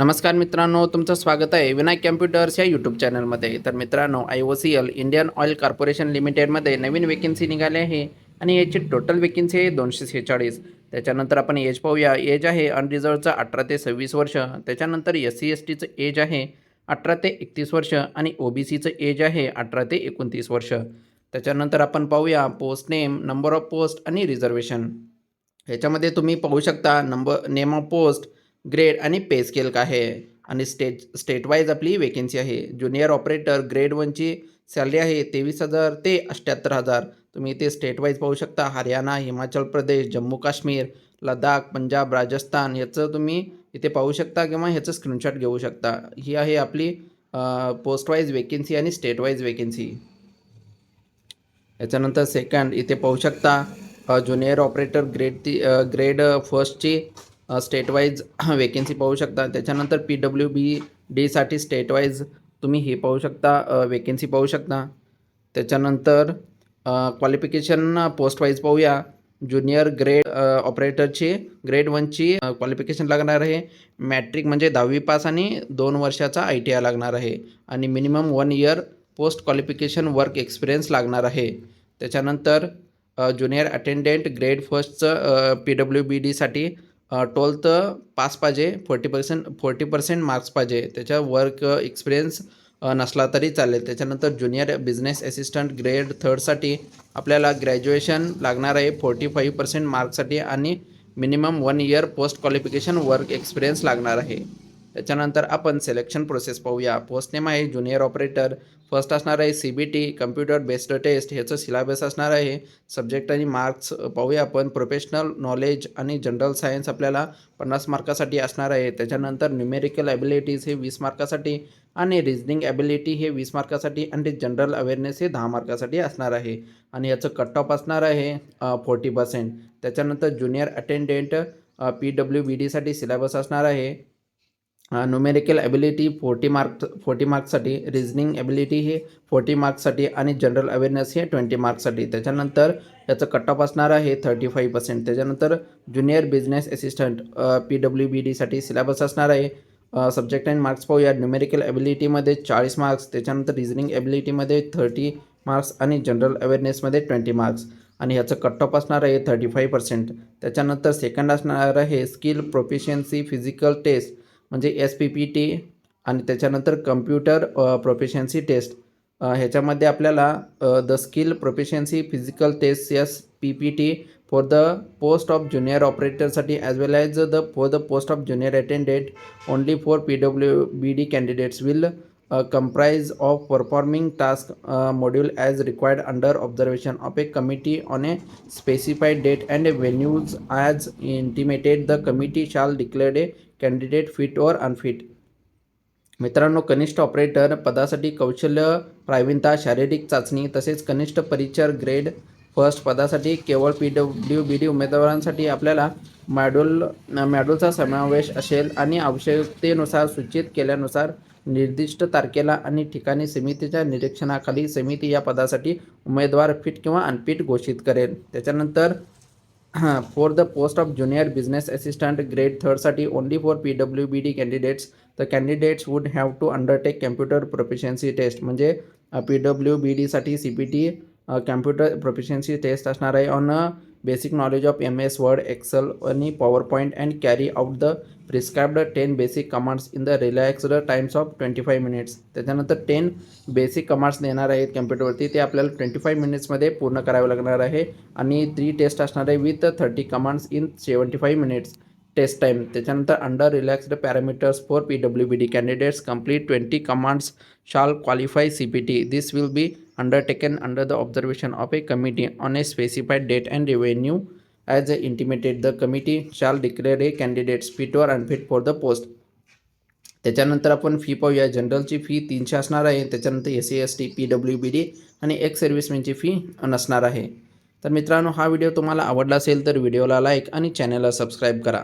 नमस्कार मित्रांनो तुमचं स्वागत आहे विनायक कॅम्प्युटर्स या यूट्यूब चॅनलमध्ये तर मित्रांनो I O C L Indian oil corporation लिमिटेडमध्ये नवीन वेकेन्सी निघाली आहे आणि याची टोटल वेकेन्सी आहे दोनशे सेहेचाळीस. त्याच्यानंतर आपण एज पाहूया. एज आहे अनरिझर्वचं अठरा ते सव्वीस वर्ष. त्याच्यानंतर एस सी एस टीचं एज आहे अठरा ते एकतीस वर्ष आणि ओ बी सीचं एज आहे अठरा ते एकोणतीस वर्ष. त्याच्यानंतर आपण पाहूया post name number of post आणि रिझर्वेशन याच्यामध्ये तुम्ही पाहू शकता number name of post grade आणि पे स्केल काय आहे? आणि स्टेट स्टेट वाईज आपली वेकेन्सी आहे. ज्युनियर ऑपरेटर ग्रेड वनची सॅलरी आहे तेवीस हजार ते अठ्ठ्याहत्तर हजार. तुम्ही इथे स्टेट वाईज पाहू शकता. हरियाणा हिमाचल प्रदेश जम्मू काश्मीर लडाख पंजाब राजस्थान याचं तुम्ही इथे पाहू शकता किंवा ह्याचं स्क्रीनशॉट घेऊ शकता. ही आहे आपली पोस्ट वाईज वेकेन्सी आणि स्टेट वाईज वेकेन्सी याच्यानंतर सेकंड इथे पाहू शकता ज्युनियर ऑपरेटर ग्रेड ती ग्रेड फर्स्टची स्टेट वाईज वेकेन्सी पाहू शकता. त्याच्यानंतर पी डब्ल्यू बी डीसाठी स्टेट वाईज तुम्ही हे पाहू शकता वेकेन्सी पाहू शकता. त्याच्यानंतर क्वालिफिकेशन पोस्ट वाईज पाहूया. ज्युनियर ग्रेड ऑपरेटरची ग्रेड वनची क्वालिफिकेशन लागणार आहे. मॅट्रिक म्हणजे दहावी पास आणि दोन वर्षाचा आय टी आय लागणार आहे. आणि minimum one year post qualification work experience लागणार आहे. त्याच्यानंतर ज्युनियर अटेंडंट ग्रेड फर्स्टचं पी डब्ल्यू बी डीसाठी ट्वेल्थ पास पाहिजे forty percent forty percent marks पाहिजे. त्याच्या वर्क एक्सपिरियन्स नसला तरी चालेल. त्याच्यानंतर ज्युनियर बिझनेस असिस्टंट ग्रेड थर्डसाठी आपल्याला ग्रॅज्युएशन लागणार आहे. फोर्टी फाईव्ह पर्सेंट मार्क्ससाठी आणि minimum one year post qualification work experience लागणार आहे. त्याच्यानंतर आपण सिलेक्शन प्रोसेस पाहूया. पोस्ट नेम आहे ज्युनियर ऑपरेटर फर्स्ट असणार आहे C B T computer based test ह्याचं सिलेबस असणार आहे. सब्जेक्ट आणि मार्क्स पाहूया आपण. प्रोफेशनल नॉलेज आणि जनरल सायन्स आपल्याला पन्नास मार्कासाठी असणार आहे. त्याच्यानंतर न्युमेरिकल ॲबिलिटीज हे वीस मार्कासाठी आणि रिजनिंग ॲबिलिटी हे वीस मार्कासाठी आणि जनरल अवेअरनेस हे दहा मार्कासाठी असणार आहे. आणि याचं कट ऑफ असणार आहे फोर्टी पर्सेंट त्याच्यानंतर junior attendant P W B डीसाठी सिलेबस असणार आहे. Numerical ability forty mark forty मार्क्ससाठी reasoning ability हे फोर्टी मार्क्ससाठी आणि जनरल अवेअरनेस हे ट्वेंटी मार्क्ससाठी त्याच्यानंतर याचं कट ऑफ असणार आहे थर्टी फाईव्ह पर्सेंट त्याच्यानंतर junior business assistant P W B डीसाठी सिलेबस असणार आहे. सब्जेक्ट अँड मार्क्स पाहूया. न्युमेरिकल ॲबिलिटीमध्ये चाळीस मार्क्स त्याच्यानंतर रिजनिंग ॲबिलिटीमध्ये थर्टी मार्क्स आणि जनरल अवेअरनेसमध्ये ट्वेंटी मार्क्स आणि ह्याचं कट ऑफ असणार आहे थर्टी फाईव्ह पर्सेंट त्याच्यानंतर सेकंड असणार आहे स्किल प्रोफिशियन्सी फिजिकल टेस्ट म्हणजे एस पी पी टी आणि त्याच्यानंतर कम्प्युटर प्रोफिशियन्सी टेस्ट ह्याच्यामध्ये आपल्याला the skill proficiency physical test S P P T for the post of junior ऑपरेटरसाठी as well as the for the post of junior attendant only for P W B D candidates will comprise of performing task module as required under observation of a committee on a specified date and and as intimated the committee shall shall declare candidate fit or unfit. मित्रांनो कनिष्ठ operator पदासाठी कौशल्य प्रावीणता शारीरिक चाचणी तसेच कनिष्ठ परिचर grade first पदासाठी केवळ पी डब्ल्यू बी डी उमेदवारांसाठी आपल्याला मॅड्यूल मॅड्यूलचा समावेश असेल आणि आवश्यकतेनुसार सूचित केल्यानुसार निर्दिष्ट तारखेला आणि ठिकाणी समितीच्या निरीक्षणाखाली समिती या पदासाठी उमेदवार फिट किंवा अनफिट घोषित करेल. त्याच्यानंतर for the post of junior business assistant grade थर्डसाठी only for P W B D candidates the candidates would have to undertake computer proficiency test म्हणजे पी डब्ल्यू बी डीसाठी C P T computer proficiency test असणार आहे on basic knowledge of M S Word Excel आणि PowerPoint and carry out the prescribed ten basic commands in the relaxed times of twenty five minutes त्याच्यानंतर ten basic commands देणार आहेत कम्प्युटरवरती ते आपल्याला twenty five मिनिट्समध्ये पूर्ण करावे लागणार आहे. आणि थ्री टेस्ट असणार आहे with thirty commands in seventy five minutes test time त्याच्यानंतर under relaxed parameters for P W B D candidates complete twenty commands shall qualify C P T this will be undertaken under the observation of a committee on a specified date and revenue as intimated the committee shall declare a candidates fit or unfit for the post. त्याच्यानंतर आपण fee पाहूया. जनरलची fee तीनशे असणार आहे. त्याच्यानंतर S C S T P W B D आणि ex सर्व्हिसमॅनची fee नसणार आहे. तर मित्रांनो हा व्हिडिओ तुम्हाला आवडला असेल तर व्हिडिओला लाईक आणि चॅनलला सबस्क्राईब करा.